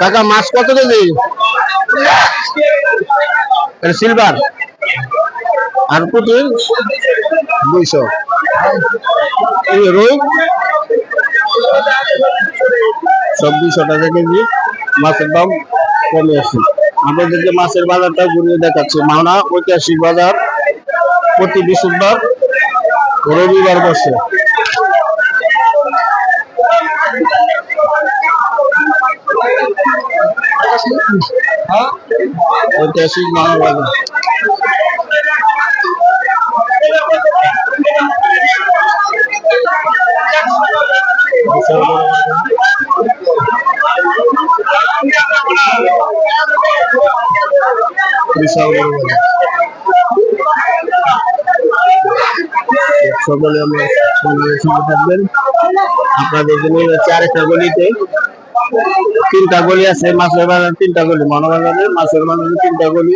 কাকা, মাছ কত KG? Silver আর পুঁটি দুইশো। সব দুইশো টাকা কেজি। মাছের দাম কমে আছে আপনাদেরকে মাছের বাজারটা ঘুরিয়ে দেখাচ্ছি। মাওনা ঐতিহাসিক বাজার প্রতি ও রবিবার বসে ঐতিহাসিক মাওনা বাজার বিশাল বড় সকলে আমরা সঙ্গে থাকবেন। আপনাদের জন্য যাচ্ছে গলিতে তিনটা গলি আছে, মাছের বাজার তিনটা গলি মনোবাজারে মাছের বাজারে তিনটা গলি।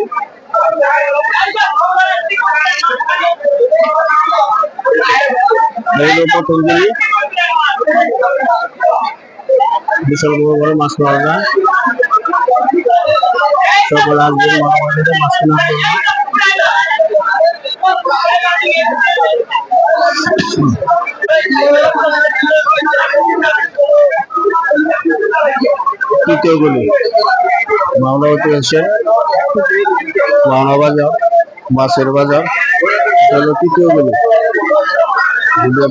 প্রথম গলি। বিশাল মাছ পাওয়া যায়। সকল আসবেন মাছ কেনার তৃতীয় গুলি। মাওলা হোসেন মাওলা বাজার বাসের বাজার হলো তৃতীয় গুলি। যদি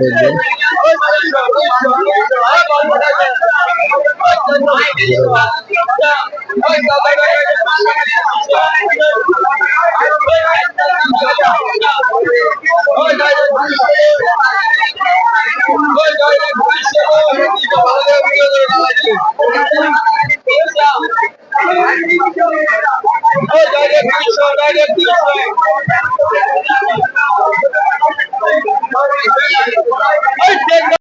দেখবেন Oh, I got this one, I got.